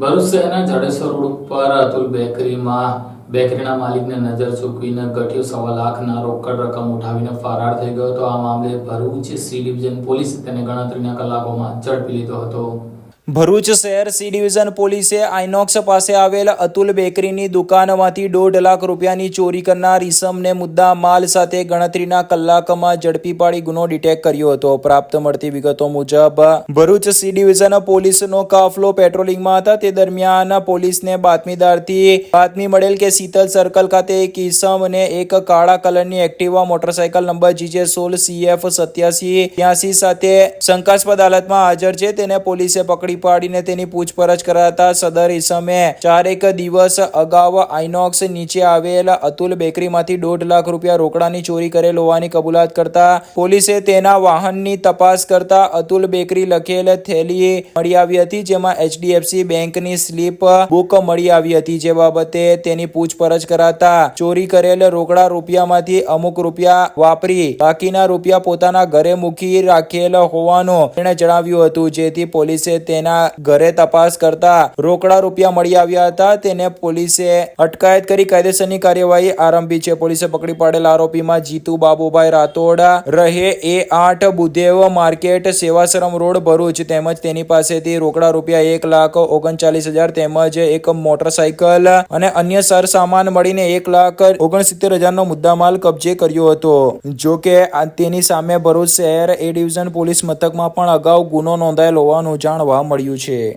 ભરૂચ શહેરના જાડેશ્વર રોડ ઉપર અતુલ બેકરીમાં બેકરીના માલિકને નજર ચૂકવીને ગઠિયો સવા લાખના રોકડ રકમ ઉઠાવીને ફરાર થઈ ગયો હતો. આ મામલે ભરૂચ સી ડિવિઝન પોલીસે તેને ગણતરીના કલાકોમાં ઝડપી લીધો હતો. ભરૂચ શહેર સી ડિવિઝન પોલીસે આઇનોક્સ પાસે આવેલ અતુલ બેકરીની દુકાનમાંથી દોઢ લાખ રૂપિયાની ચોરી કરનાર ઈસમને મુદ્દા માલ સાથે ગણતરીના કલાકમાં ઝડપી પાડી ગુનો ડિટેક કર્યો હતો. પ્રાપ્ત મળતી વિગતો મુજબ, ભરૂચ સી ડિવિઝન પોલીસનો કાફલો પેટ્રોલિંગમાં હતા. તે દરમિયાન પોલીસને બાતમીદારથી બાતમી મળેલ કે શીતલ સર્કલ ખાતે એક ઈસમને એક કાળા કલરની એક્ટિવા મોટરસાયકલ નંબર જીજે સોળ સીએફ સત્યાસી ત્યાસી સાથે શંકાસ્પદ હાલતમાં હાજર છે. તેને પોલીસે પકડી પાડીને તેની પૂછપરછ કરાતા સદર ઇસમે ચારેક દિવસ અગાઉ આઇનોક્સ નીચે આવેલ અતુલ બેકરીમાંથી દોઢ લાખ રૂપિયા રોકડાની ચોરી કરેલ હોવાની કબૂલાત કરતા પોલીસે તેના વાહનની તપાસ કરતા અતુલ બેકરી લખેલ થેલી મળી આવી હતી, જેમાં એચડીએફસી બેંકની સ્લીપ બુક મળી આવી હતી. જે બાબતે તેની પૂછપરછ કરાતા ચોરી કરેલ રોકડા રૂપિયામાંથી અમુક રૂપિયા વાપરી બાકીના રૂપિયા પોતાના ઘરે મૂકી રાખેલ હોવાનું તેણે જણાવ્યું હતું. જેથી પોલીસે તેના ઘરે તપાસ કરતા રોકડા રૂપિયા મળી આવ્યા હતા. તેને પોલીસે અટકાયત કરી કાયદેસરની કાર્યવાહી આરંભી છે. પોલીસે પકડી પાડેલ આરોપીમાં જીતુ બાબુભાઈ રાતોડા રહે એ આઠ બુધેવ માર્કેટ, સેવાશ્રમ રોડ, ભરૂચ તેમજ તેની પાસેથી રોકડા રૂપિયા એક લાખ ઓગણચાલીસ હજાર તેમજ એક મોટરસાયકલ અને અન્ય સર સામાન મળીને એક લાખ ઓગણસિત્તેર હજારનો મુદ્દામાલ કબજે કર્યો હતો. જો કે તેની સામે ભરૂચ શહેર એ ડિવિઝન પોલીસ મથકમાં પણ અગાઉ ગુનો નોંધાયેલ હોવાનું જાણવા મળ્યું છે.